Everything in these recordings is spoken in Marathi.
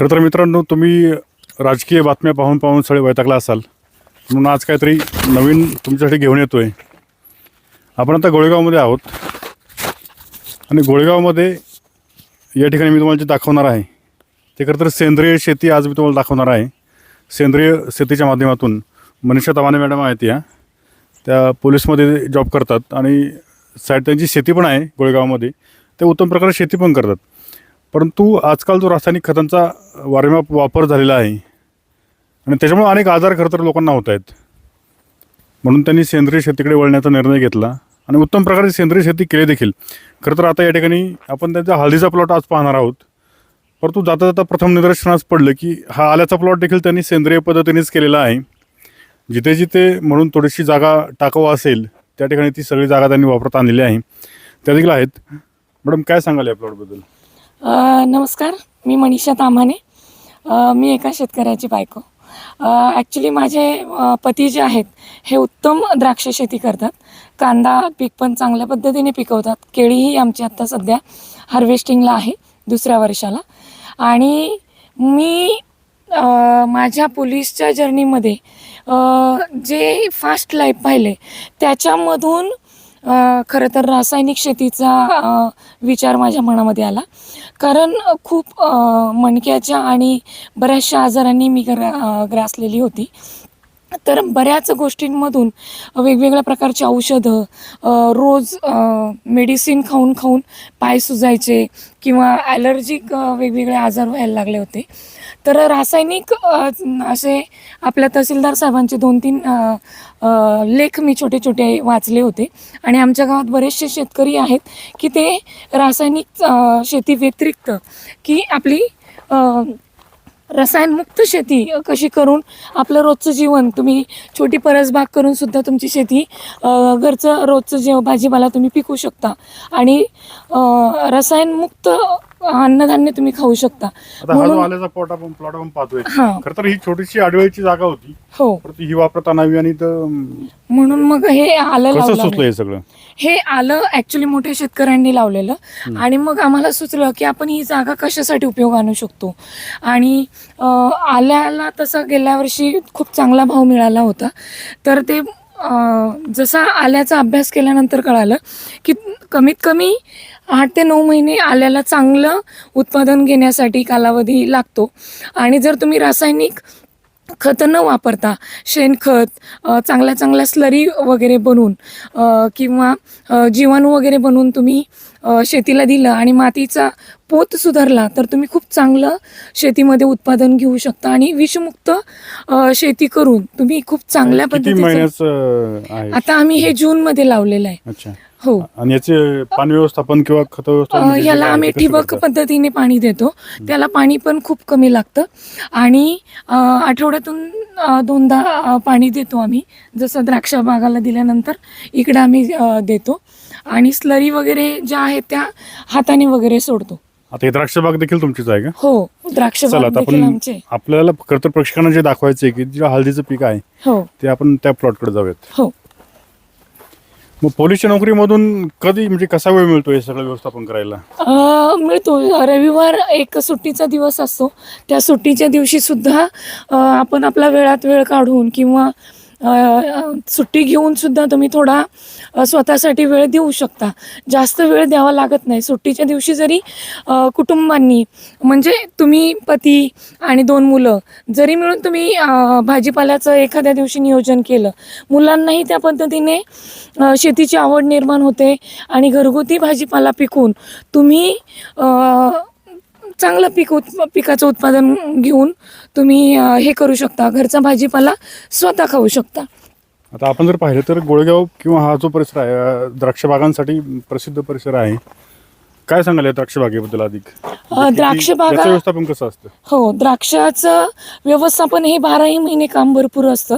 खरं तर मित्रांनो तुम्ही राजकीय बातम्या पाहून पाहून सगळे वैतागला असाल. म्हणून आज काहीतरी नवीन तुमच्यासाठी घेऊन येतो आहे आपण आता गोळेगावमध्ये आहोत. आणि गोळेगावमध्ये या ठिकाणी मी तुम्हाला जे दाखवणार आहे ते खरं तर सेंद्रिय शेती आज मी तुम्हाला दाखवणार आहे. सेंद्रिय शेतीच्या माध्यमातून मनीषा तवाने मॅडम आहेत या. त्या पोलीसमध्ये जॉब करतात आणि साईड त्यांची शेती पण आहे गोळेगावमध्ये. ते उत्तम प्रकारे शेती पण करतात. परंतु आजकाल जो रासायनिक खतांचा वारंवार वापर झालेला आहे आणि त्याच्यामुळे अनेक आजार खरं तर लोकांना होत आहेत. म्हणून त्यांनी सेंद्रिय शेतीकडे वळण्याचा निर्णय घेतला आणि उत्तम प्रकारे सेंद्रिय शेती केली देखील. खरं तर आता या ठिकाणी आपण त्यांचा हळदीचा प्लॉट आज पाहणार आहोत. परंतु जाता जाता प्रथम निदर्शनास पडलं की हा आल्याचा प्लॉट देखील त्यांनी सेंद्रिय पद्धतीनेच केलेला आहे. जिथे जिथे म्हणून थोडीशी जागा टाकावं असेल त्या ठिकाणी ती सगळी जागा त्यांनी वापरत आणलेली आहे. त्या देखील आहेत. मॅडम काय सांगाल या प्लॉटबद्दल? नमस्कार मी मनीषा तामाने मी एका शेतकऱ्याची बायको. ॲक्च्युली माझे पती जे आहेत हे उत्तम द्राक्ष शेती करतात. कांदा पीक पण चांगल्या पद्धतीने पिकवतात. केळीही आमची आत्ता सध्या हार्वेस्टिंगला आहे दुसऱ्या वर्षाला. आणि मी माझ्या पोलीसच्या जर्नीमध्ये जे फास्ट लाईफ पाहिले त्याच्यामधून खरं तर रासायनिक शेतीचा विचार माझ्या मनामध्ये आला. कारण खूप मणक्याच्या आणि बऱ्याचशा आजारांनी मी ग्रा ग्रासलेली होती. तर बऱ्याच गोष्टींमधून वेगवेगळ्या प्रकारची औषधं रोज मेडिसिन खाऊन खाऊन पाय सुजायचे किंवा ॲलर्जिक वेगवेगळे आजार व्हायला लागले होते. तर रासायनिक असे आपल्या तहसीलदार साहेबांचे दोन तीन लेख मी छोटे छोटे वाचले होते. आणि आमच्या गावात बरेचसे शेतकरी आहेत की ते रासायनिक शेती व्यतिरिक्त की आपली रसायनमुक्त शेती कशी करून आपलं रोजचं जीवन तुम्ही छोटी परसबाग करून सुद्धा तुमची शेती घरचं रोजचं जेव भाजीपाला तुम्ही पिकू शकता. आणि रसायनमुक्त अन्नधान्य तुम्ही खाऊ शकता. आता आल्याचा प्लॉट आपण प्लॉट आपण पाहतोय. हां. खरं तर ही छोटीशी जागा होती. हो. परंतु ही वापरता आणावी आणि तर म्हणून मग हे आलं कसं लावलं सुचलं हे सगळं? हे आलं ॲक्च्युली मोठ्या शेतकऱ्यांनी लावलेलं. आणि मग आम्हाला सुचलं की आपण ही जागा कशासाठी उपयोग आणू शकतो? आणि अं, आल्याला तसं गेल्या वर्षी खूप चांगला भाव मिळाला होता. तर ते अं, जसा आल्याचा अभ्यास केल्यानंतर कळालं की कमीत कमी आठ ते नऊ महिने आल्याला चांगलं उत्पादन घेण्यासाठी कालावधी लागतो. आणि जर तुम्ही रासायनिक खतं न वापरता शेणखत चांगल्या चांगल्या स्लरी वगैरे बनवून किंवा जीवाणू वगैरे बनवून तुम्ही शेतीला दिलं आणि मातीचा पोत सुधारला तर तुम्ही खूप चांगलं शेतीमध्ये उत्पादन घेऊ शकता आणि विषमुक्त शेती करून तुम्ही खूप चांगल्या आहे? आता आम्ही हे जूनमध्ये लावलेलं आहे. अच्छा. हो. आणि याचे पाणी व्यवस्थापन किंवा खत अ, व्यवस्थापन म्हणजे ह्याला जे आम्ही आहे ते कसं ठिबक? पद्धतीने पाणी देतो. त्याला पाणी पण खूप कमी लागतं. आणि अ, आठवड्यातून अ, दोनदा अ, पाणी देतो आम्ही. जसं द्राक्ष बागाला दिल्यानंतर इकडं आम्ही अ, देतो. आणि स्लरी वगैरे ज्या आहेत त्या हाताने वगैरे सोडतो. आता हे द्राक्ष बाग देखील तुमचीच आहे का? हो द्राक्ष चला बाग आता देखील आपण आमचे. आपल्याला खरं तर प्रेक्षकांना जे दाखवायचं आहे की जे हळदीचं पीक आहे हो. ते आपण त्या प्लॉटकडे जाऊयात. हो. मग पोलीसच्या नोकरीमधून कधी म्हणजे कसा वेळ मिळतो हे सगळं व्यवस्थापन करायला? अ, मिळतो. रविवार एक सुट्टीचा दिवस असतो. त्या सुट्टीच्या दिवशी सुद्धा अ, आपण आपला वेळात वेळ काढून किंवा सुट्टी घेऊन सुद्धा तुम्ही थोडा स्वतःसाठी वेळ देऊ शकता. जास्त वेळ द्यावा लागत नाही. सुट्टीच्या दिवशी जरी कुटुंबांनी म्हणजे तुम्ही पती आणि दोन मुलं जरी मिळून तुम्ही भाजीपाल्याचं एखाद्या दिवशी नियोजन केलं मुलांनाही त्या पद्धतीने शेतीची आवड निर्माण होते आणि घरगुती भाजीपाला पिकून तुम्ही चांगलं पीक उत् पिकाचं उत्पादन घेऊन तुम्ही हे करू शकता. घरचा भाजीपाला स्वतः खाऊ शकता. आता आपण जर पाहिलं तर गोळगाव किंवा हा जो परिसर आहे द्राक्षबागांसाठी द्राक्ष बागांसाठी प्रसिद्ध परिसर आहे. काय सांगाल या द्राक्ष बागेबद्दल अधिक? म्हणजे किती- द्राक्ष बागा- याचं व्यवस्थापन कसं असतं? हो द्राक्षाचं व्यवस्थापन हे बाराही महिने काम भरपूर असतं.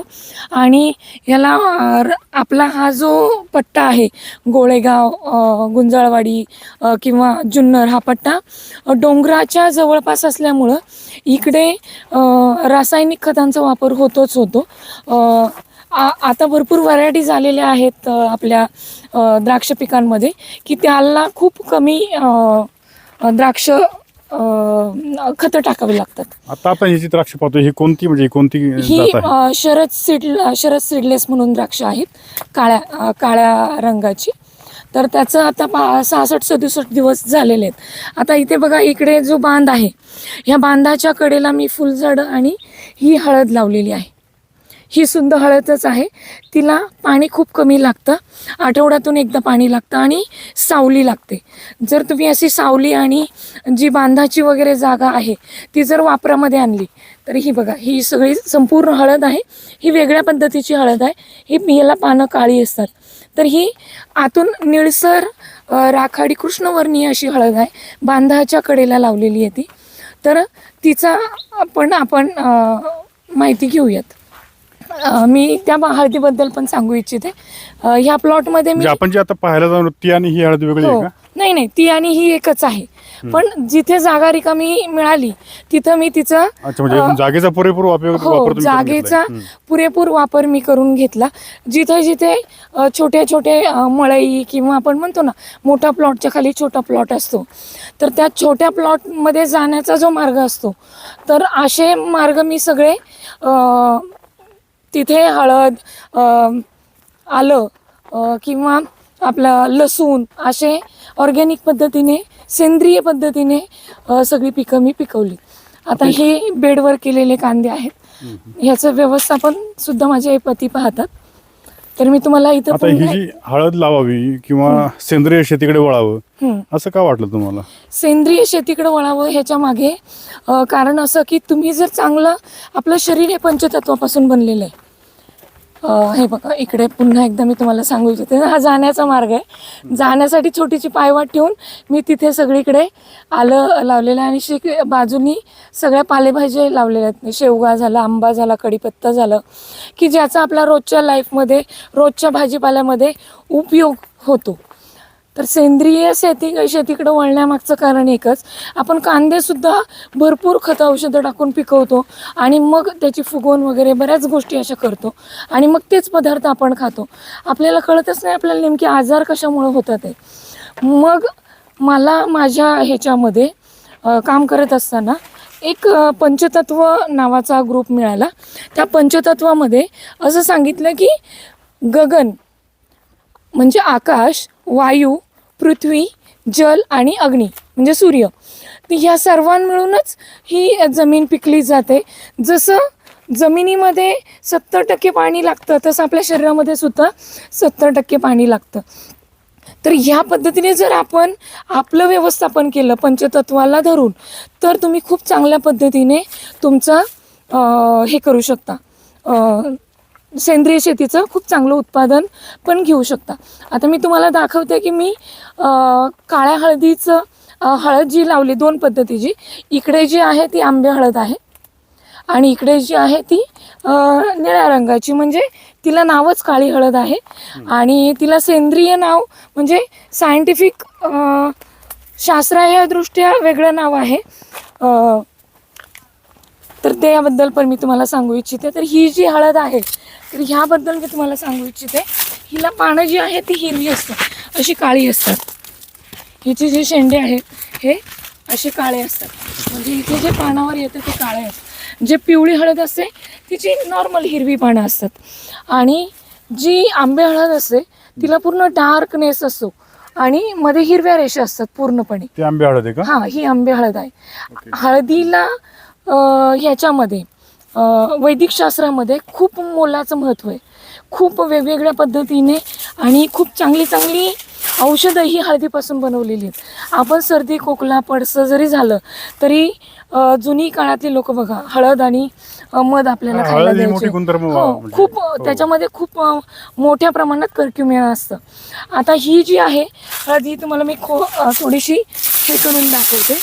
आणि याला अ, र- आपला हा जो पट्टा आहे गोळेगाव अ, गुंजाळवाडी अ, किंवा जुन्नर हा पट्टा अ, डोंगराच्या जवळपास असल्यामुळं इकडे अ, रासायनिक खतांचा वापर होतोच होतो. अ, आ आता भरपूर व्हरायटी झालेल्या आहेत आपल्या द्राक्ष पिकांमध्ये की त्याला खूप कमी द्राक्ष खतं टाकावी लागतात. आता आपण ही जी द्राक्ष पाहतो ही कोणती म्हणजे ही कोणती ही जात आहे? अ, शरद सीड शरद सीडलेस म्हणून द्राक्ष आहेत काळ्या अ, काळ्या रंगाची. तर त्याचं आता पा सहासष्ट सदुसष्ट दिवस झालेले आहेत. आता इथे बघा इकडे जो बांध आहे ह्या बांधाच्या कडेला मी फुलझाडं आणि ही हळद लावलेली आहे. ही सुंदर हळदच आहे. तिला पाणी खूप कमी लागतं. आठवड्यातून एकदा पाणी लागतं आणि सावली लागते. जर तुम्ही अशी सावली आणि जी बांधाची वगैरे जागा आहे ती जर वापरामध्ये आणली तर ही बघा ही सगळी संपूर्ण हळद आहे. ही वेगळ्या पद्धतीची हळद आहे. ही याला पानं काळी असतात. तर ही आतून निळसर राखाडी कृष्णवर्णीय अशी हळद आहे. बांधाच्या कडेला लावलेली आहे ती. तर तिचा आपण आपण माहिती घेऊयात. मी त्या हळदीबद्दल पण सांगू इच्छिते. ह्या प्लॉटमध्ये मी म्हणजे आपण जी आता पाहायला जाऊ ती आणि ही हळद वेगळी आहे हो. का? नाही नाही ती आणि ही एकच आहे. पण जिथे जागा रिकामी मिळाली तिथं मी तिचं म्हणजे जागेचा पुरेपूर वापर हो जागेचा. पुरेपूर वापर मी करून घेतला. जिथे जिथे छोटे छोटे मळई किंवा आपण म्हणतो ना मोठा प्लॉटच्या खाली छोटा प्लॉट असतो. तर त्या छोट्या प्लॉटमध्ये जाण्याचा जो मार्ग असतो तर असे मार्ग मी सगळे तिथे हळद आलं किंवा आपलं लसूण असे ऑर्गॅनिक पद्धतीने सेंद्रिय पद्धतीने सगळी पिकं मी पिकवली. आता हे बेडवर केलेले कांदे आहेत. ह्याचं व्यवस्थापन सुद्धा माझे पती पाहतात. तर मी तुम्हाला इथं आता ही पुन्हा- जी हळद लावावी किंवा सेंद्रिय शेतीकडे वळावं. असं का वाटलं तुम्हाला? सेंद्रिय शेतीकडे वळावं ह्याच्या मागे कारण असं की तुम्ही जर चांगलं आपलं शरीर हे पंचतत्वापासून बनलेलं आहे. हे बघा इकडे पुन्हा एकदा मी तुम्हाला सांगू इच्छिते. हा जाण्याचा मार्ग आहे. जाण्यासाठी छोटीशी पायवाट ठेवून मी तिथे सगळीकडे आलं लावलेलं आहे आणि शिक बाजूनी सगळ्या पालेभाज्या लावलेल्या आहेत. शेवगा झाला आंबा झाला कढीपत्ता झालं की ज्याचा आपला रोजच्या लाईफमध्ये रोजच्या भाजीपाल्यामध्ये उपयोग होतो. तर सेंद्रिय शेती शेतीकडे वळण्यामागचं कारण एकच. आपण कांदेसुद्धा भरपूर खतं औषधं टाकून पिकवतो आणि मग त्याची फुगवण वगैरे बऱ्याच गोष्टी अशा करतो आणि मग तेच पदार्थ आपण खातो. आपल्याला कळतच नाही आपल्याला नेमके आजार कशामुळे होतात ते. मग मला माझ्या ह्याच्यामध्ये काम करत असताना एक पंचतत्व नावाचा ग्रुप मिळाला. त्या पंचतत्वामध्ये असं सांगितलं की गगन म्हणजे आकाश वायू पृथ्वी जल आणि अग्नी म्हणजे सूर्य. ह्या सर्वां मिळूनच ही जमीन पिकली जाते. जसं जमिनीमध्ये सत्तर टक्के पाणी लागतं तसं आपल्या शरीरामध्ये सुद्धा सत्तर टक्के पाणी लागतं. तर ह्या पद्धतीने जर आपण आपलं व्यवस्थापन केलं पंचतत्वाला धरून तर तुम्ही खूप चांगल्या पद्धतीने तुमचं हे करू शकता. सेंद्रिय शेतीचं खूप चांगलं उत्पादन पण घेऊ शकता. आता मी तुम्हाला दाखवते की मी काळ्या हळदीचं हळद जी लावली दोन पद्धतीची इकडे जी आहे ती आंबे हळद आहे आणि इकडे जी आहे ती निळ्या रंगाची म्हणजे तिला नावच काळी हळद आहे आणि तिला सेंद्रिय नाव म्हणजे सायंटिफिक शास्त्रीय दृष्ट्या वेगळं नाव आहे. तर त्याबद्दल पण मी तुम्हाला सांगू इच्छिते. तर ही जी हळद आहे तर ह्याबद्दल मी तुम्हाला सांगू इच्छिते. हिला पानं जी आहे ती हिरवी असतात. अशी काळी असतात. हिचे जे शेंडे आहेत हे असे काळे असतात. म्हणजे इथे जे पानावर येतं ते काळे असतात. जे पिवळी हळद असते तिची नॉर्मल हिरवी पानं असतात. आणि जी आंबे हळद असते तिला पूर्ण डार्कनेस असतो. आणि मध्ये हिरव्या रेषा असतात पूर्णपणे. ते आंबे हळद आहे का? हा ही आंबे हळद आहे. हळदीला ह्याच्यामध्ये वैदिक शास्त्रामध्ये खूप मोलाचं महत्त्व आहे. खूप वेगवेगळ्या पद्धतीने आणि खूप चांगली चांगली औषधं ही हळदीपासून बनवलेली आहेत. आपण सर्दी खोकला पडसं जरी झालं तरी जुनी काळातली लोक बघा हळद आणि मध आपल्याला खायला द्यायचे. हो, म्हणजे- खूप हो. त्याच्यामध्ये खूप मोठ्या प्रमाणात कर्क्युमिन असतं. आता ही जी आहे हळद ही तुम्हाला मी खो थोडीशी हे करून दाखवते.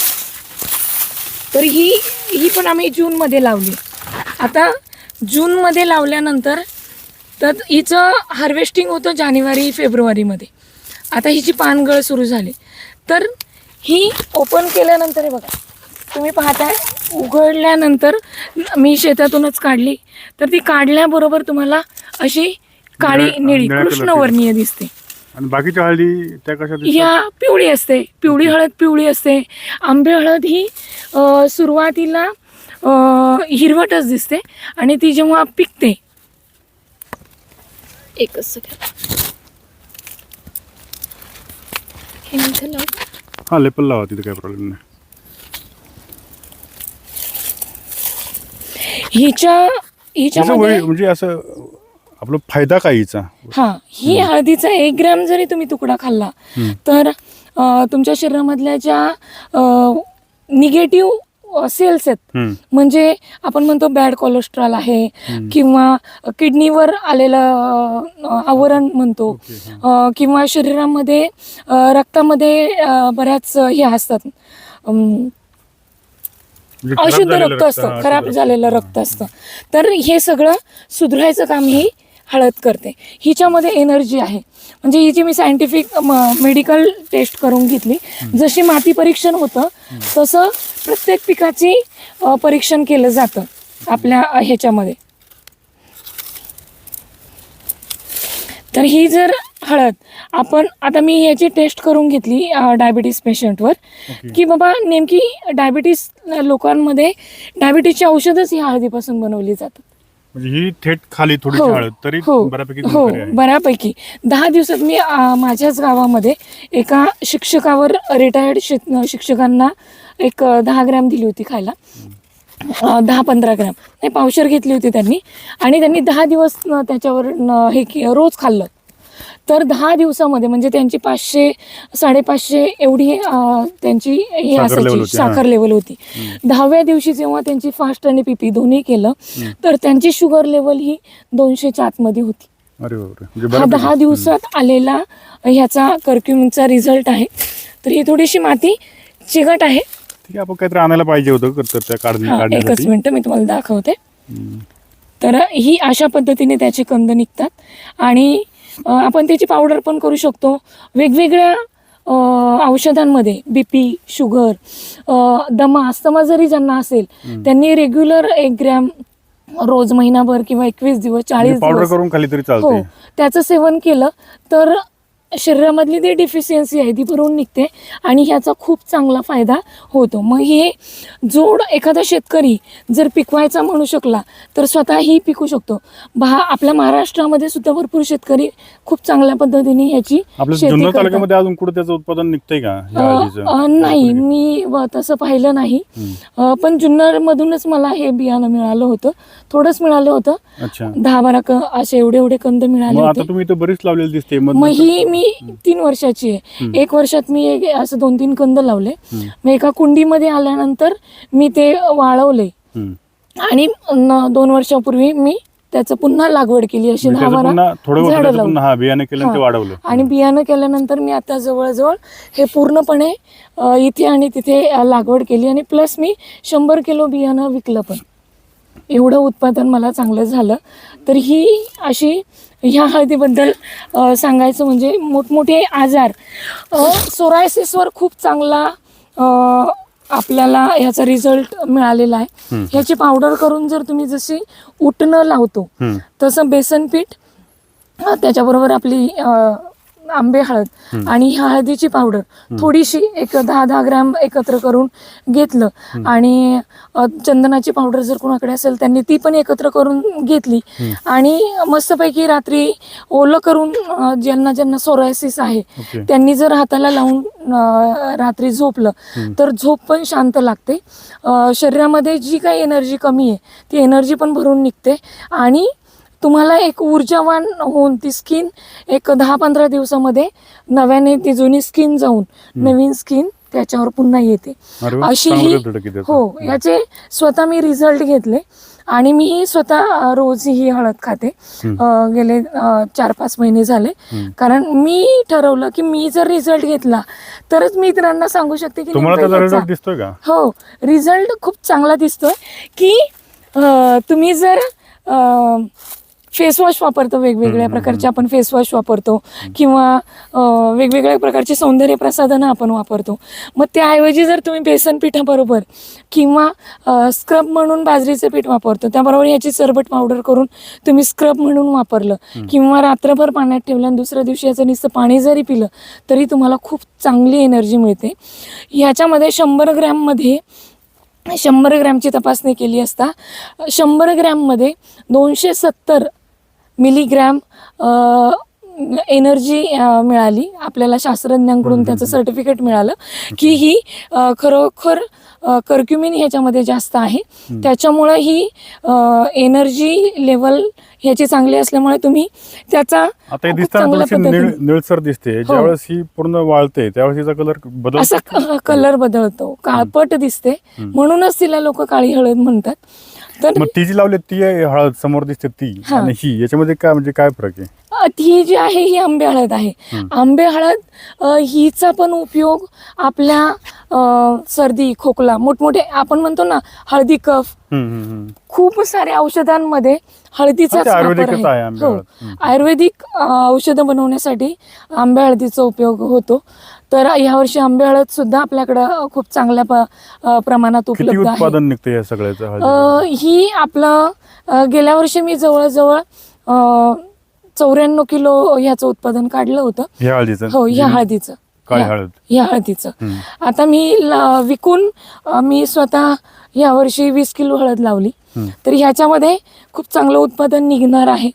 तर ही ही पण आम्ही जूनमध्ये लावली. आता जूनमध्ये लावल्यानंतर तर हिचं हार्वेस्टिंग होतं जानेवारी फेब्रुवारीमध्ये आता हिची पानगळ सुरू झाली. तर ही ओपन केल्यानंतर हे बघा तुम्ही पाहताय उघडल्यानंतर मी शेतातूनच काढली. तर ती काढल्याबरोबर तुम्हाला अशी काळी निळी. कृष्णवर्णीय दिसते. आणि बाकीच्या हळदी त्या कशा? ह्या पिवळी असते. पिवळी हळद पिवळी असते. आंबे हळद ही सुरुवातीला हिरवटच दिसते आणि ती जेव्हा पिकते. एकच सेकंड हे. हा लेपल लावा तिथे काही प्रॉब्लेम नाही. हिच्या हिच्यामध्ये म्हणजे असं आपला फायदा काय हिचा? हा ही हळदीचा एक ग्रॅम जरी तुम्ही तुकडा खाल्ला. तर तुमच्या शरीरामधल्या ज्या निगेटिव्ह सेल्स आहेत. म्हणजे आपण म्हणतो बॅड कोलेस्ट्रॉल आहे किंवा किडनीवर आलेलं आवरण म्हणतो. किंवा शरीरामध्ये रक्तामध्ये बऱ्याच हे असतात. म्हणजे अशुद्ध रक्त असतं खराब झालेलं रक्त असतं. तर हे सगळं सुधारायचं काम ही हळद करते. हिच्यामध्ये एनर्जी आहे. म्हणजे हिची मी सायंटिफिक मेडिकल टेस्ट करून घेतली जशी माती परीक्षण होतं तसं प्रत्येक पिकाची परीक्षण केलं जातं आपल्या ह्याच्यामध्ये. तर ही जर हळद आपण आता मी याची टेस्ट करून घेतली डायबिटीस पेशंटवर. की बाबा नेमकी डायबिटीस लोकांमध्ये डायबिटीसची औषधच ही हळदीपासून बनवली जातात. म्हणजे ही थेट खाली थोडीशी हो, हळद तरी हो बऱ्यापैकी हो गुणकारी आहे. बऱ्यापैकी. दहा दिवसात मी माझ्याच गावामध्ये एका शिक्षकावर रिटायर्ड शिक्षकांना एक अ, दहा ग्रॅम दिली होती खायला. अ, दहा पंधरा ग्रॅम. नाही पावशर घेतली होती त्यांनी. आणि त्यांनी दहा दिवस न त्याच्यावर न हे के- रोज खाल्लं. तर दहा दिवसामध्ये म्हणजे त्यांची पाचशे साडेपाचशे एवढी त्यांची हे साखर असायची. साखर लेवल होती. दहाव्या दिवशी जेव्हा त्यांची फास्ट आणि पीपी दोन्ही केलं तर त्यांची शुगर लेवल ही दोनशेच्या आतमध्ये होती. म्हणजे हा. दहा दिवसात आलेला ह्याचा कर्क्युमिनचा रिझल्ट आहे. तर ही थोडीशी माती चिकट आहे. आपण काहीतरी आणायला पाहिजे होतं एकच मिनिट मी तुम्हाला दाखवते. तर ही अशा पद्धतीने त्याचे कंद निघतात. आणि आपण त्याची पावडर पण करू शकतो. वेगवेगळ्या औषधांमध्ये बी पी शुगर दमा अस्तमा जरी ज्यांना असेल त्यांनी रेग्युलर एक ग्रॅम रोज महिनाभर किंवा एकवीस दिवस चाळीस पावडर दिवस करून खाली तरी हो चालते त्याचं सेवन केलं तर शरीरामधली ती डिफिशियन्सी आहे ती भरून निघते आणि ह्याचा खूप चांगला फायदा होतो. मग हे जोड एखादा शेतकरी जर पिकवायचा म्हणू शकला तर स्वतःही पिकू शकतो. भा आपल्या महाराष्ट्रामध्ये सुद्धा भरपूर शेतकरी खूप चांगल्या पद्धतीने ह्याची शेती जुन्नर करतात. अजून कुठे त्याचं उत्पादन निघतंय का? अ, या हळदीचं? अ, नाही मी व तसं पाहिलं नाही. हम्म. अ, पण जुन्नरमधूनच मला हे बियाणं मिळालं होतं. थोडंच मिळालं होतं. अच्छा. दहा बारा क असे एवढे एवढे कंद मिळाले मग होते. तुम्ही इथं बरीच लावलेली दिसते. मग मग ही मी तीन वर्षाची आहे. एक वर्षात मी एक असं दोन तीन कंद लावले. मग एका कुंडीमध्ये आल्यानंतर मी ते वाळवले. आणि दोन वर्षापूर्वी मी त्याचं पुन्हा लागवड केली अशी दहा बारा झाडं लावली. आणि बियाणं केल्यानंतर मी आता जवळजवळ हे पूर्णपणे इथे आणि तिथे लागवड केली आणि प्लस मी शंभर किलो बियाणं विकलं पण. एवढं उत्पादन मला चांगलं झालं तर ही अशी ह्या हळदीबद्दल सांगायचं म्हणजे मोठमोठे आजार सोरायसिसवर खूप चांगला आपल्याला ह्याचा रिझल्ट मिळालेला आहे. ह्याची पावडर करून जर तुम्ही जशी उठणं लावतो. तसं बेसन पीठ त्याच्याबरोबर आपली आंबे हळद आणि ह्या हळदीची पावडर थोडीशी एक दहा दहा ग्रॅम एकत्र करून घेतलं. आणि चंदनाची पावडर जर कोणाकडे असेल त्यांनी ती पण एकत्र करून घेतली. आणि मस्तपैकी रात्री ओलं करून ज्यांना ज्यांना सोरायसिस आहे. त्यांनी जर हाताला लावून रात्री झोपलं तर झोप पण शांत लागते. शरीरामध्ये जी काही एनर्जी कमी आहे ती एनर्जी पण भरून निघते. आणि तुम्हाला एक ऊर्जावान होऊन ती स्किन एक दहा पंधरा दिवसामध्ये नव्याने ती जुनी स्किन जाऊन नवीन स्किन त्याच्यावर पुन्हा येते. अशी ही. हो याचे स्वतः मी रिझल्ट घेतले आणि मी स्वतः रोज ही हळद खाते. गेले चार पाच महिने झाले. कारण मी ठरवलं की मी जर रिझल्ट घेतला तरच मी इतरांना सांगू शकते की दिसतोय हो रिझल्ट खूप चांगला दिसतोय की तुम्ही जर अ, फेस वॉश वापरतो वेगवेगळ्या प्रकारचे आपण फेस वॉश वापरतो किंवा वेगवेगळ्या प्रकारचे सौंदर्य प्रसाधनं आपण वापरतो. मग त्याऐवजी जर तुम्ही बेसन पिठाबरोबर किंवा स्क्रब म्हणून बाजरीचं पीठ वापरतो त्याबरोबर ह्याची सरबट पावडर करून तुम्ही स्क्रब म्हणून वापरलं किंवा रात्रभर पाण्यात ठेवलं आणि दुसऱ्या दिवशी याचं नुसतं पाणी जरी पिलं तरी तुम्हाला खूप चांगली एनर्जी मिळते. ह्याच्यामध्ये शंभर ग्रॅममध्ये शंभर ग्रॅमची तपासणी केली असता शंभर ग्रॅममध्ये दोनशे सत्तर मिलीग्रॅम एनर्जी मिळाली. आपल्याला शास्त्रज्ञांकडून त्याचं सर्टिफिकेट मिळालं की ही खरोखर कर्क्युमिन ह्याच्यामध्ये जास्त आहे. त्याच्यामुळं ही एनर्जी लेवल ह्याची चांगली असल्यामुळे तुम्ही त्याचा आता हे निळसर दिसते. ज्यावेळेस ही पूर्ण वाळते त्यावेळेस हिचा कलर बदल असा कलर बदलतो. काळपट दिसते. म्हणूनच तिला लोक काळी हळद म्हणतात. तर मग ती जी लावली ती आहे हळद समोर दिसते ती हा. आणि ही याच्यामध्ये काय म्हणजे काय फरक आहे अ, ही जी आहे ही आंबे हळद आहे आंबे हळद अ, हिचा पण उपयोग आपल्या अ, सर्दी खोकला मोठमोठे आपण म्हणतो ना हळदी कफ हम्म, हम्म, हम्म. खूप साऱ्या औषधांमध्ये हळदीचाच हा, ते वापर आयुर्वेदिकच आहे आहे आंबे हो हळद. हम्म. आयुर्वेदिक अ, औषधं बनवण्यासाठी आंबे हळदीचा उपयोग होतो तर यावर्षी आंबे हळद सुद्धा आपल्याकडं खूप चांगल्या प- प्रमाणात किती उपलब्ध आहे. उत्पादन निघते या सगळ्याचं अ, ही आपलं अ, गेल्या वर्षी मी जवळजवळ चौऱ्याण्णव किलो ह्याचं उत्पादन काढलं होतं. हळदीचं? हो ह्या जी हळदीचं. काळी ह्या- हळद. ह्या हळदीचं. हम्म. आता मी ल- विकून अ, मी स्वतः या वर्षी वीस किलो हळद लावली. हम्म. तर ह्याच्यामध्ये खूप चांगलं उत्पादन निघणार आहे.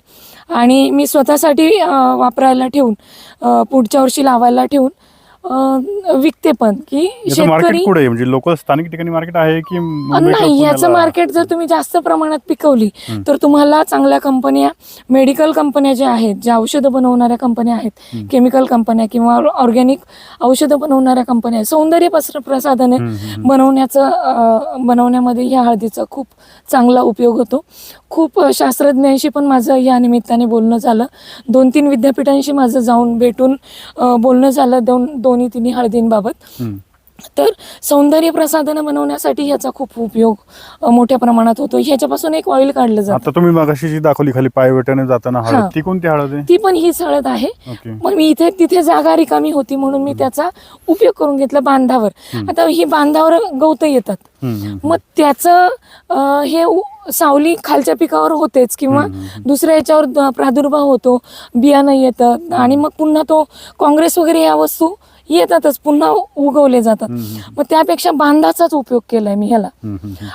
आणि मी स्वतःसाठी अ, वापरायला ठेवून अ, पुढच्या वर्षी लावायला ठेवून विकते पण की मार्केट शेतकरी कुठे आहे? म्हणजे लोकल स्थानिक ठिकाणी मार्केट आहे की मुंबई किंवा नाही याचं पुण्याला? मार्केट जर तुम्ही जास्त प्रमाणात पिकवली तर तुम्हाला चांगल्या कंपन्या मेडिकल कंपन्या ज्या आहेत ज्या औषधं बनवणाऱ्या कंपन्या आहेत केमिकल कंपन्या किंवा ऑर्गॅनिक औषधं बनवणाऱ्या कंपन्या आहेत सौंदर्य पस- प्रसाधने बनवण्याचं अं, बनवण्यामध्ये ह्या हळदीचा खूप चांगला उपयोग होतो. खूप अं, शास्त्रज्ञांशी पण माझं या निमित्ताने बोलणं झालं. दोन तीन विद्यापीठांशी माझं जाऊन भेटून अं, बोलणं झालं. दोन दोन्ही तिन्ही हळदींबाबत. तर सौंदर्य प्रसाधनं बनवण्यासाठी ह्याचा खूप उपयोग मोठ्या प्रमाणात होतो. ह्याच्यापासून एक ऑइल काढलं जातं. आता तुम्ही मगाशी जी दाखवली खाली पायवट्याने जाताना. हळद ती कोणती हळद आहे? ती पण हीच हळद आहे. मग मी इथे तिथे जागा रिकामी होती म्हणून मी त्याचा उपयोग करून घेतला बांधावर. आता ही बांधावर गवत येतात. मग त्याचं हे सावली खालच्या पिकावर होतेच किंवा दुसऱ्या याच्यावर प्रादुर्भाव होतो बियाणं येतं. आणि मग पुन्हा तो काँग्रेस वगैरे या वस्तू येतातच पुन्हा उगवले जातात. मग त्यापेक्षा बांधाचाच उपयोग केलाय मी ह्याला.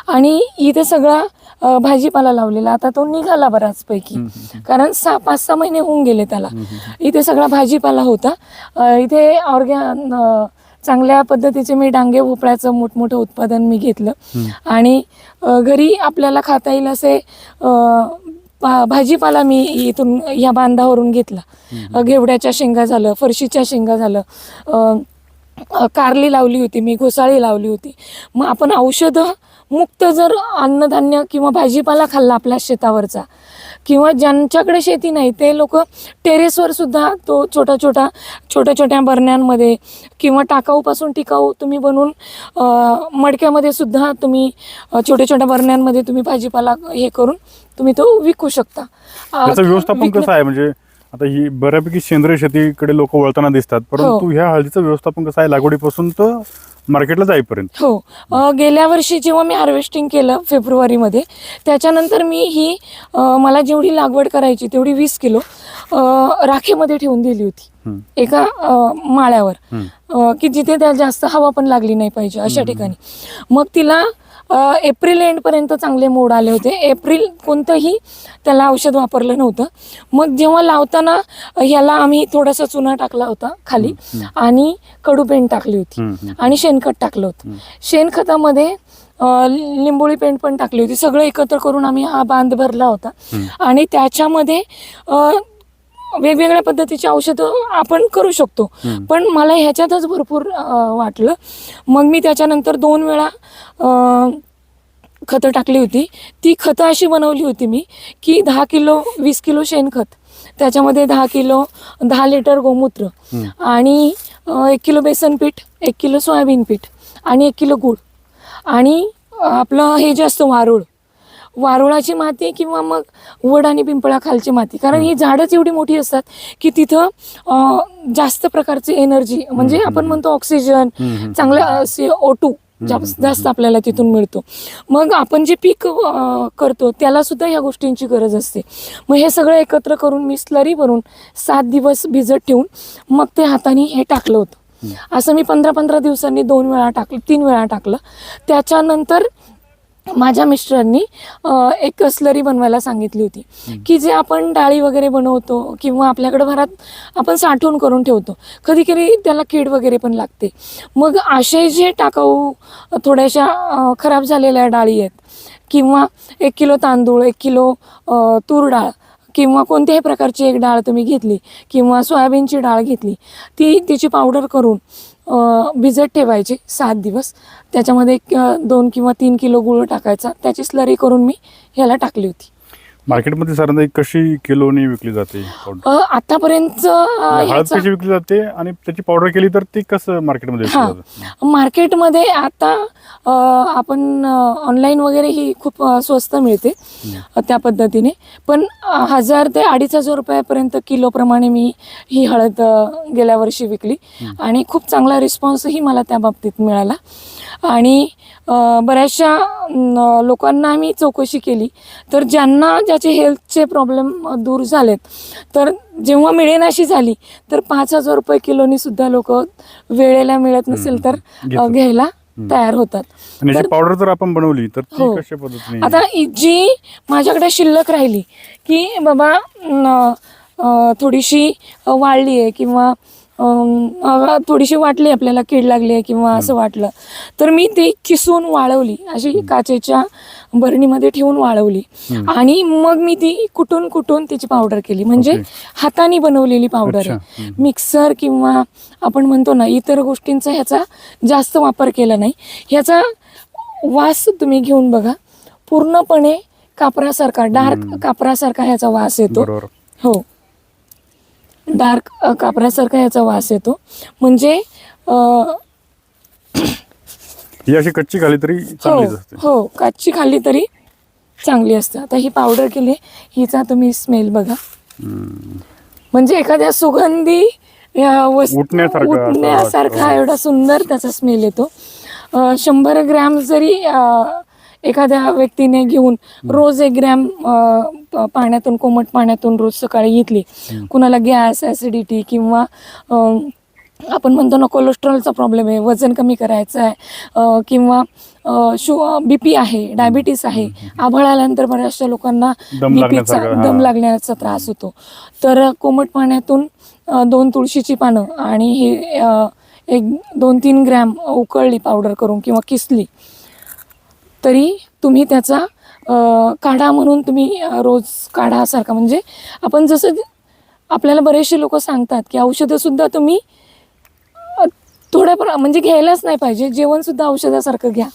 आणि इथे सगळा भाजीपाला लावलेला आता तो निघाला बऱ्याचपैकी कारण सहा पाच सहा महिने होऊन गेले त्याला. इथे सगळा भाजीपाला होता. इथे ऑर्गॅ चांगल्या पद्धतीचे मी डांगे भोपळ्याचं मोठमोठं उत्पादन मी घेतलं. आणि घरी आपल्याला खाता येईल असे भा- भाजीपाला मी इथून या बांधावरून घेतला. घेवड्याच्या शेंगा झालं फरशीच्या शेंगा झालं कारली लावली होती मी घोसाळी लावली होती. मग आपण औषधं मुक्त जर अन्नधान्य किंवा भाजीपाला खाल्ला आपल्या शेतावरचा किंवा ज्यांच्याकडे शेती नाही ते लोक टेरेसवर सुद्धा तो छोटा छोटा छोट्या छोट्या बरण्यांमध्ये किंवा टाकाऊपासून टिकाऊ तुम्ही बनवून मडक्यामध्ये सुद्धा तुम्ही छोट्या छोट्या बरण्यांमध्ये तुम्ही भाजीपाला हे करून तुम्ही तो विकू शकता. त्याचं व्यवस्थापन कसं आहे? म्हणजे आता ही बऱ्यापैकी सेंद्रिय शेतीकडे लोक वळताना दिसतात परंतु हो. ह्या हळदीचं व्यवस्थापन कसं आहे? लागवडीपासून तर मार्केटला जाईपर्यंत. हो. गेल्या वर्षी जेव्हा मी हार्वेस्टिंग केलं फेब्रुवारीमध्ये त्याच्यानंतर मी ही मला जेवढी लागवड करायची तेवढी वीस किलो राखेमध्ये ठेवून दिली होती. एका माळ्यावर. की जिथे त्या जास्त हवा पण लागली नाही पाहिजे अशा ठिकाणी. मग तिला एप्रिल एंडपर्यंत चांगले मोड आले होते. एप्रिल कोणतंही त्याला औषध वापरलं नव्हतं. मग जेव्हा लावताना ह्याला आम्ही थोडासा चुना टाकला होता खाली आणि कडूपेंड टाकली होती. आणि शेणखत टाकलं होतं. शेणखतामध्ये लिंबोळी पेंट पण टाकली होती. सगळं एकत्र करून आम्ही हा बांध भरला होता. आणि त्याच्यामध्ये वेगवेगळ्या पद्धतीची औषधं आपण करू शकतो. पण मला ह्याच्यातच भरपूर वाटलं. मग मी त्याच्यानंतर दोन वेळा खतं टाकली होती. ती खतं अशी बनवली होती मी की दहा किलो वीस किलो शेणखत. त्याच्यामध्ये दहा किलो दहा लिटर गोमूत्र आणि एक किलो बेसन पीठ एक किलो सोयाबीन पीठ आणि एक किलो गूळ आणि आपलं हे जे असतं वारूळ वारुळाची माती किंवा मग वड आणि पिंपळा खालची माती? कारण ही झाडच एवढी मोठी असतात की तिथं जास्त प्रकारची एनर्जी म्हणजे आपण म्हणतो ऑक्सिजन. चांगला ओ टू जास्त जास्त आपल्याला तिथून मिळतो. मग आपण जे पीक करतो त्याला सुद्धा ह्या गोष्टींची गरज असते. मग हे सगळं एकत्र करून मी स्लरी भरून सात दिवस भिजत ठेवून मग ते हाताने हे टाकलं होतं. असं मी पंधरा पंधरा दिवसांनी दोन वेळा टाकलं तीन वेळा टाकलं. त्याच्यानंतर माझ्या मिस्टरांनी एक स्लरी बनवायला सांगितली होती की जे आपण डाळी वगैरे बनवतो किंवा आपल्याकडे घरात आपण साठवून करून ठेवतो कधी कधी त्याला कीड वगैरे पण लागते. मग असे जे टाकाऊ थोड्याशा खराब झालेल्या डाळी आहेत किंवा एक किलो तांदूळ एक किलो तूर डाळ किंवा कोणत्याही प्रकारची एक डाळ तुम्ही घेतली किंवा सोयाबीनची डाळ घेतली ती तिची पावडर करून भिजत ठेवायची सात दिवस. त्याच्यामध्ये दोन किंवा तीन किलो गुळ टाकायचा. त्याची स्लरी करून मी ह्याला टाकली होती. मार्केटमध्ये साधारणतः एक कशी किलोनी विकली जाते पावडर अ, आतापर्यंत अ, हळद ह्याचा- कशी विकली जाते आणि त्याची पावडर केली तर ती कसं मार्केटमध्ये विकली हा. जातं? मार्केटमध्ये आता अ, आपण ऑनलाईन वगैरे ही खूप अ, स्वस्त मिळते अ, त्या पद्धतीने. पण अ, हजार ते अडीच हजार रुपयापर्यंत किलोप्रमाणे मी ही हळद अ, गेल्या वर्षी विकली. आणि खूप चांगला रिस्पॉन्सही मला त्या बाबतीत मिळाला. आणि अ, बऱ्याचशा न, लोकांना मी चौकशी केली. तर ज्यांना ज्याचे हेल्थचे प्रॉब्लेम दूर झालेत तर जेव्हा मिळेनाशी झाली तर पाच हजार रुपये किलोनी सुद्धा लोक वेळेला मिळत नसेल तर. घ्यायला तयार होतात तर- पावडर जर आपण बनवली तर हो. आता जी माझ्याकडे शिल्लक राहिली की बाबा थोडीशी वाळली आहे किंवा थोडीशी वाटली आपल्याला कीड लागली आहे किंवा असं वाटलं तर मी ती किसून वाळवली अशी काचेच्या बरणीमध्ये ठेवून वाळवली. आणि मग मी ती कुटून कुटून त्याची पावडर केली. म्हणजे. हाताने बनवलेली पावडर. आहे. मिक्सर किंवा आपण म्हणतो ना इतर गोष्टींचा ह्याचा जास्त वापर केला नाही. ह्याचा वास तुम्ही घेऊन बघा. पूर्णपणे कापरासारखा डार्क कापरासारखा ह्याचा वास येतो. हो. डार्क कापरासारखा ह्याचा वास येतो. म्हणजे ही अशी कच्ची खाली तरी हो चांगलीच असते. हो काची खाल्ली तरी चांगली असते. आता ही पावडर केली हिचा तुम्ही स्मेल बघा. म्हणजे एखाद्या सुगंधी या वस्तू उठण्यासारखा असा उठण्यासारखा वास. एवढा सुंदर त्याचा स्मेल येतो. अ, शंभर ग्रॅम जरी अ, एखाद्या व्यक्तीने घेऊन रोज एक ग्रॅम अ, पाण्यातून कोमट पाण्यातून रोज सकाळी घेतली. कुणाला गॅस ॲसिडिटी किंवा आपण म्हणतो ना कोलेस्ट्रॉलचा प्रॉब्लेम आहे वजन कमी करायचं आहे किंवा शु बी पी आहे डायबिटीस आहे आभाळ आल्यानंतर बऱ्याचशा लोकांना बीपीचा दम. लागण्याचा त्रास होतो. तर कोमट पाण्यातून दोन तुळशीची पानं आणि हे एक दोन तीन ग्रॅम उकळली पावडर करून किंवा किसली तरी तुम्ही त्याचा काढा म्हणून तुम्ही रोज काढासारखा म्हणजे आपण जसं आपल्याला बरेचसे लोक सांगतात की औषधंसुद्धा तुम्ही थोड्या प्र म्हणजे घ्यायलाच नाही पाहिजे. जेवणसुद्धा औषधासारखं घ्या.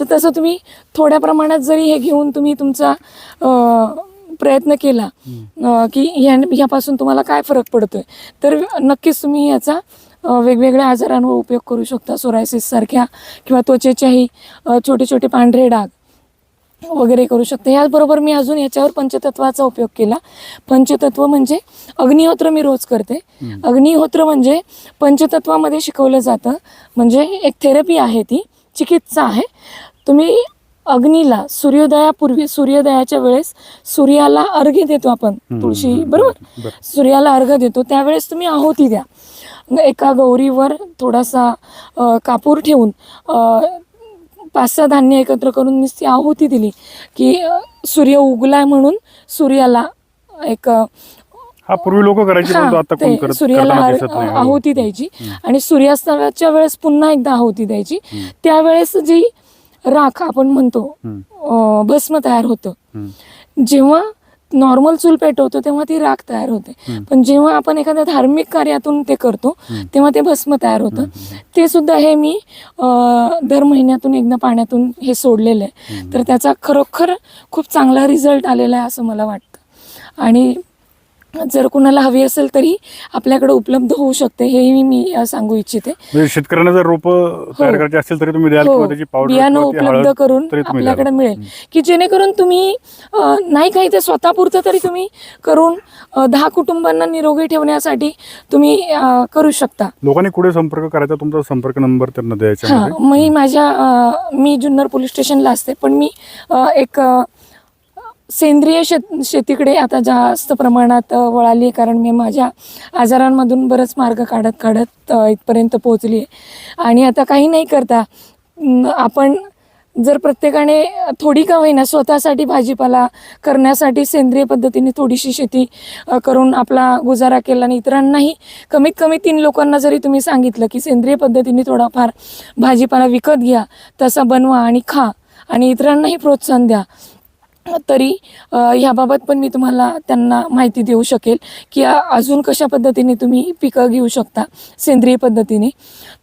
तर तसं तुम्ही थोड्या प्रमाणात जरी हे घेऊन तुम्ही तुमचा प्रयत्न केला की ह्या ह्यापासून तुम्हाला काय फरक पडतोय तर नक्कीच तुम्ही याचा वेगवेगळ्या आजारांवर उपयोग करू शकता. सोरायसिससारख्या किंवा त्वचेच्याही छोटे छोटे पांढरे डाग. वगैरे करू शकते. याचबरोबर मी अजून याच्यावर पंचतत्वाचा उपयोग केला. पंचतत्व म्हणजे अग्निहोत्र मी रोज करते. अग्निहोत्र म्हणजे पंचतत्वामध्ये शिकवलं जातं. म्हणजे एक थेरपी आहे ती चिकित्सा आहे. तुम्ही अग्नीला सूर्योदयापूर्वी सूर्योदयाच्या वेळेस सूर्याला अर्घ्य देतो आपण. तुळशी बरोबर. बरं. सूर्याला अर्घ्य देतो. त्यावेळेस तुम्ही आहुती द्या. एका गौरीवर थोडासा कापूर ठेवून पाच सहा धान्य एकत्र करून नुसती आहुती दिली की सूर्य उगलाय म्हणून सूर्याला एक हा पूर्वी लोक करायचे परंतु आता कोण ते करत सूर्याला हो. आहुती द्यायची. आणि सूर्यास्ताच्या वेळेस पुन्हा एकदा आहुती द्यायची. त्यावेळेस जी राख आपण म्हणतो भस्म तयार होतं. जेव्हा नॉर्मल चूल पेटवतो तेव्हा ती राख तयार होते. पण जेव्हा आपण एखाद्या धार्मिक कार्यातून ते करतो तेव्हा ते भस्म तयार होतं. ते सुद्धा हे मी दर महिन्यातून एकदा पाण्यातून हे सोडलेलं आहे. तर त्याचा खरोखर खूप चांगला रिझल्ट आलेला आहे असं मला वाटतं. आणि जर कुणाला हवी असेल तरी आपल्याकडे उपलब्ध होऊ शकते हेही मी सांगू इच्छिते. म्हणजे शेतकऱ्यांना जर रोपं तयार करायची असतील तरी तुम्ही हो. बियाणं उपलब्ध करून. आपल्याकडे मिळेल. की जेणेकरून तुम्ही नाही काही ते स्वतःपुरतं तरी तुम्ही करून दहा कुटुंबांना निरोगी ठेवण्यासाठी तुम्ही करू शकता. लोकांनी कुठे संपर्क करायचा? तुमचा संपर्क नंबर त्यांना द्यायचा हां. मी माझ्या मी जुन्नर पोलीस स्टेशनला असते पण मी एक सेंद्रिय शेत शेतीकडे आता जास्त प्रमाणात वळाली आहे. कारण मी माझ्या आजारांमधून बरंच मार्ग काढत काढत इथपर्यंत पोहोचली आहे. आणि आता काही नाही करता आपण जर प्रत्येकाने थोडी का होईना स्वतःसाठी भाजीपाला करण्यासाठी सेंद्रिय पद्धतीने थोडीशी शेती करून आपला गुजारा केला आणि इतरांनाही कमीत कमी तीन लोकांना जरी तुम्ही सांगितलं की सेंद्रिय पद्धतीने थोडाफार भाजीपाला विकत घ्या तसा बनवा आणि खा आणि इतरांनाही प्रोत्साहन द्या तरी ह्याबाबत पण मी तुम्हाला त्यांना माहिती देऊ शकेल की अजून कशा पद्धतीने तुम्ही पिकं घेऊ शकता सेंद्रिय पद्धतीने.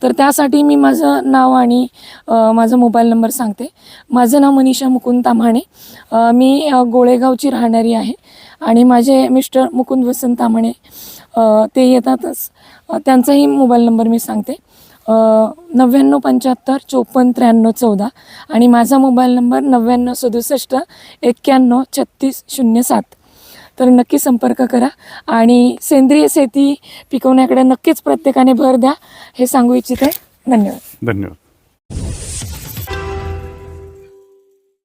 तर त्यासाठी मी माझं नाव आणि माझा मोबाईल नंबर सांगते. माझं नाव मनीषा मुकुंद ताम्हाणे मी गोळेगावची राहणारी आहे आणि माझे मिस्टर मुकुंद वसंत ताम्हाणे ते येतातच. त्यांचाही मोबाईल नंबर मी सांगते. नव्याण्णव पंच्याहत्तर चोपन्न त्र्याण्णव चौदा आणि माझा मोबाईल नंबर नव्याण्णव सदुसष्ट एक्क्याण्णव छत्तीस शून्य सात. तर नक्की संपर्क करा आणि सेंद्रिय शेती पिकवण्याकडे नक्कीच प्रत्येकाने भर द्या हे सांगू इच्छिते. धन्यवाद. धन्यवाद.